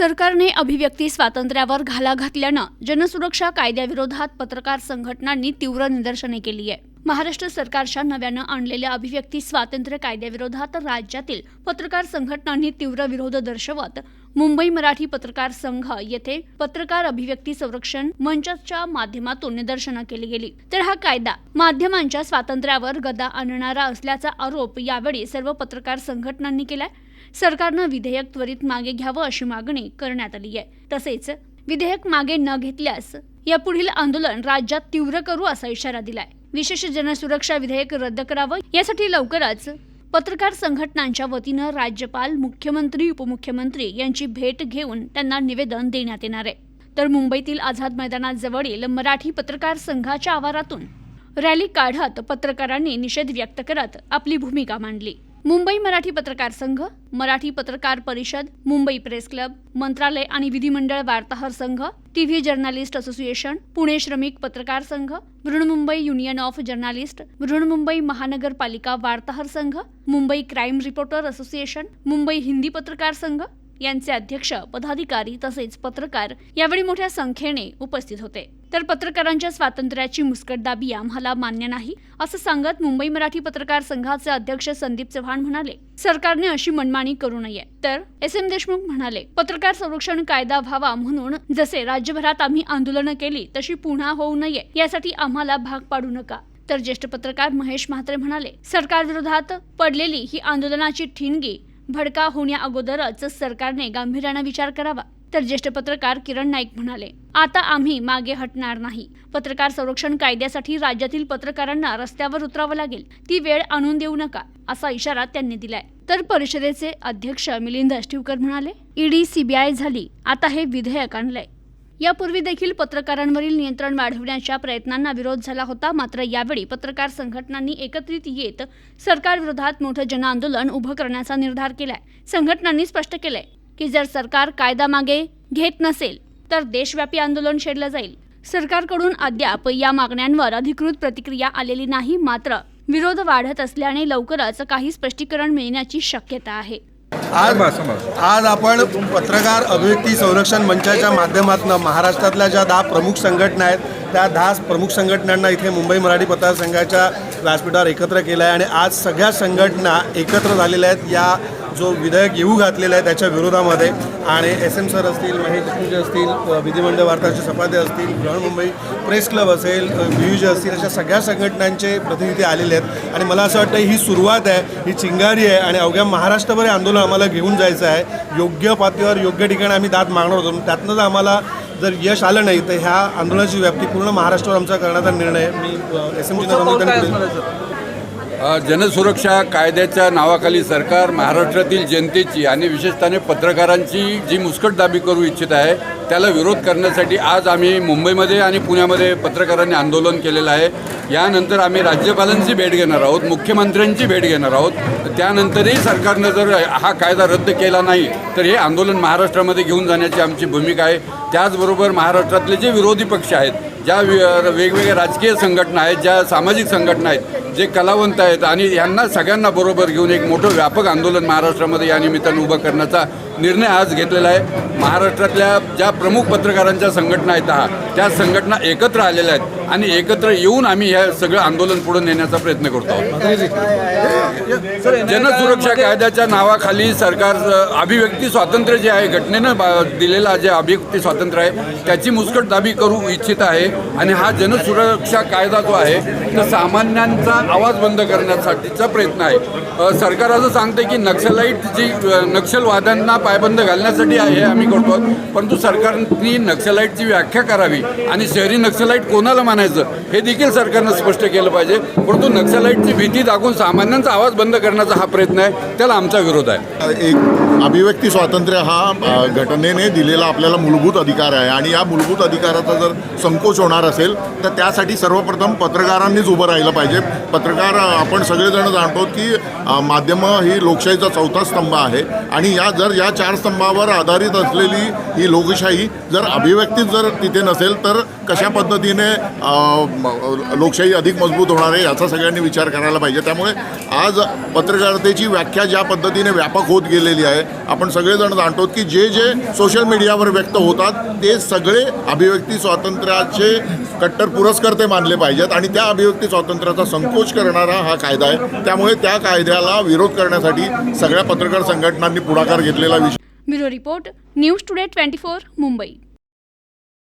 सरकारने अभिव्यक्ती स्वातंत्र्यावर घाला घातल्यानं जनसुरक्षा कायद्याविरोधात पत्रकार संघटनांनी तीव्र निदर्शने केली आहे. महाराष्ट्र सरकारच्या नव्यानं आणलेल्या अभिव्यक्ती स्वातंत्र्य कायद्याविरोधात राज्यातील पत्रकार संघटनांनी तीव्र विरोध दर्शवत मुंबई मराठी पत्रकार संघ येथे पत्रकार अभिव्यक्ती संरक्षण मंचाच्या माध्यमातून निदर्शनं केली गेली. तर हा कायदा माध्यमांच्या स्वातंत्र्यावर गदा आणणारा असल्याचा आरोप यावेळी सर्व पत्रकार संघटनांनी केलाय. सरकारनं विधेयक त्वरित मागे घ्यावं अशी मागणी करण्यात आली आहे. तसेच विधेयक मागे न घेतल्यास यापुढील आंदोलन राज्यात तीव्र करू असा इशारा दिलाय. विशेष जनसुरक्षा विधेयक रद्द करावं यासाठी लवकरच पत्रकार संघटनांच्या वतीनं राज्यपाल मुख्यमंत्री उपमुख्यमंत्री यांची भेट घेऊन त्यांना निवेदन देण्यात येणार आहे. तर मुंबईतील आझाद मैदानाजवळील मराठी पत्रकार संघाच्या आवारातून रॅली काढत पत्रकारांनी निषेध व्यक्त करत आपली भूमिका मांडली. मुंबई मराठी पत्रकार संघ मराठी पत्रकार परिषद मुंबई प्रेस क्लब मंत्रालय आणि विधिमंडळ वार्ताहर संघ टीव्ही जर्नालिस्ट असोसिएशन पुणे श्रमिक पत्रकार संघ Brihanmumbai union of journalist Brihanmumbai महानगरपालिका वार्ताहर संघ Mumbai crime reporter association Mumbai Hindi पत्रकार संघ यांचे अध्यक्ष पदाधिकारी तसेच पत्रकार यावेळी मोठ्या संख्येने उपस्थित होते. तर पत्रकारांच्या स्वातंत्र्याची मुस्कटदाबी आम्हाला मान्य नाही असं सांगत मुंबई मराठी पत्रकार संघाचे अध्यक्ष संदीप चव्हाण म्हणाले सरकारने अशी मनमानी करू नये. तर एस. एम. देशमुख म्हणाले पत्रकार संरक्षण कायदा व्हावा म्हणून जसे राज्यभरात आम्ही आंदोलनं केली तशी पुन्हा होऊ नये यासाठी आम्हाला भाग पाडू नका. तर ज्येष्ठ पत्रकार महेश म्हात्रे म्हणाले सरकारविरोधात पडलेली ही आंदोलनाची ठिणगी भडका होण्या अगोदरच सरकारने गांभीर्यानं विचार करावा. तर ज्येष्ठ पत्रकार किरण नाईक म्हणाले आता आम्ही मागे हटणार नाही. पत्रकार संरक्षण कायद्यासाठी राज्यातील पत्रकारांना रस्त्यावर उतरावं लागेल. ती वेळ आणून देऊ नका असा इशारा त्यांनी दिलाय. तर परिषदेचे अध्यक्ष मिलिंद अष्टीवकर म्हणाले ईडी सीबीआय झाली. आता हे विधेयक आणलंय. यापूर्वी देखील पत्रकारांवरील नियंत्रण वाढवण्याच्या प्रयत्नांना विरोध झाला होता. मात्र यावेळी पत्रकार संघटनांनी एकत्रित येत सरकारविरोधात मोठं जनआंदोलन उभं करण्याचा निर्धार केलाय. संघटनांनी स्पष्ट केलंय की जर सरकार कायदा मागे घेत नसेल तर देशव्यापी आंदोलन छेडलं जाईल. सरकारकडून अद्याप या मागण्यांवर अधिकृत प्रतिक्रिया आलेली नाही. मात्र विरोध वाढत असल्याने लवकरच काही स्पष्टीकरण मिळण्याची शक्यता आहे. आज आज आपण पत्रकार अभिव्यक्ती संरक्षण मंचाच्या माध्यमातून महाराष्ट्रातल्या ज्या दहा प्रमुख संघटना आहेत त्या दहा प्रमुख संघटनांना इथे मुंबई मराठी पत्रकार संघाच्या व्यासपीठावर एकत्र केलं आहे आणि आज सगळ्या संघटना एकत्र झालेल्या आहेत या जो विधेयक येऊ घातलेलं आहे त्याच्या विरोधामध्ये आणि एस एम सर असतील महेश देशमुख असतील विधिमंडळ वार्ताचे सपादे असतील बृहन्मुंबई प्रेस क्लब असेल व्ह्यूज असतील अशा सगळ्या संघटनांचे प्रतिनिधी आलेले आहेत. आणि मला असं वाटतं ही सुरुवात आहे ही चिंगारी आहे आणि अवघ्या महाराष्ट्रभर हे आंदोलन आम्हाला घेऊन जायचं आहे. योग्य पातळीवर योग्य ठिकाणी आम्ही दाद मागणार होतो. त्यातनं जर आम्हाला जर यश आलं नाही तर ह्या आंदोलनाची व्याप्ती पूर्ण महाराष्ट्रावर आमचा करण्याचा निर्णय मी एस एम अ, जनसुरक्षा कायद्याच्या नावाखाली सरकार महाराष्ट्रातील जनतेची आणि विशेषतः पत्रकारांची जी मुस्कटदाबी करू इच्छित आहे त्याला विरोध करण्यासाठी आज आम्ही मुंबईमध्ये आणि पुण्यामध्ये पत्रकारांनी आंदोलन केलेलं आहे. यानंतर आम्ही राज्यपालांची भेट घेणार आहोत मुख्यमंत्र्यांची भेट घेणार आहोत. त्यानंतरही सरकारनं जर हा कायदा रद्द केला नाही तर हे आंदोलन महाराष्ट्रामध्ये घेऊन जाण्याची आमची भूमिका आहे. त्याचबरोबर महाराष्ट्रातले जे विरोधी पक्ष आहेत ज्या वेगवेगळ्या राजकीय संघटना आहेत ज्या सामाजिक संघटना आहेत जे कलावंत आहेत आणि यांना सगळ्यांना बरोबर घेऊन एक मोठं व्यापक आंदोलन महाराष्ट्रामध्ये या निमित्तानं उभं करण्याचा निर्णय आज घेतलेला आहे. महाराष्ट्रातल्या ज्या प्रमुख पत्रकारांच्या संघटना आहेत हा त्या संघटना एकत्र आलेल्या आहेत आणि एकत्र येऊन आम्ही हे सगळं आंदोलन पुढे नेण्याचा प्रयत्न करतो आहोत. जनसुरक्षा कायद्याच्या नावाखाली सरकार अभिव्यक्ती स्वातंत्र्य जे आहे घटनेनं दिलेला जे अभिव्यक्ती स्वातंत्र्य आहे त्याची मुस्कटदाबी करू इच्छित आहे. आणि हा जनसुरक्षा कायदा जो आहे तर सामान्यांचा आवाज बंद करण्यासाठीचा प्रयत्न आहे. सरकार असं सांगते की नक्षलाईट जी नक्षलवाद्यांना पायबंद घालण्यासाठी आहे आम्ही करतो. परंतु सरकारने नक्षलाईटची व्याख्या करावी आणि शहरी नक्षलाईट कोणाला मानायचं हे देखील सरकारनं स्पष्ट केलं पाहिजे. परंतु नक्षलाईटची भीती दाखवून सामान्यांचा आवाज बंद करण्याचा हा प्रयत्न आहे. त्याला आमचा विरोध आहे. एक अभिव्यक्ती स्वातंत्र्य हा घटनेने दिलेला आपल्याला मूलभूत अधिकार आहे. आणि या मूलभूत अधिकाराचा जर संकोच होणार असेल तर त्यासाठी सर्वप्रथम पत्रकारांनीच उभं राहिलं पाहिजे. पत्रकार आपण सगळेजण जाणतो की माध्यमं ही लोकशाहीचा चौथा स्तंभ आहे. आणि या जर या चार स्तंभावर आधारित असलेली ही लोकशाही जर अभिव्यक्तीच जर तिथे नसेल तर कशा पद्धतीने लोकशाही अधिक मजबूत होणार आहे याचा सगळ्यांनी विचार करायला पाहिजे. त्यामुळे आज पत्रकारितेची व्याख्या ज्या पद्धतीने व्यापक होत गेलेली आहे आपण सगळेजण जाणतो की जे जे सोशल मीडियावर व्यक्त होतात ते सगळे अभिव्यक्ती स्वातंत्र्याचे कट्टर पुरस्कर्ते मानले पाहिजेत आणि त्या अभिव्यक्ती स्वातंत्र्याचा संकोच करणारा हा कायदा आहे. त्यामुळे त्या कायद्याला विरोध करण्यासाठी सगळ्या पत्रकार संघटनांनी पुढाकार घेतलेला विषय. Bureau report news today twenty four Mumbai.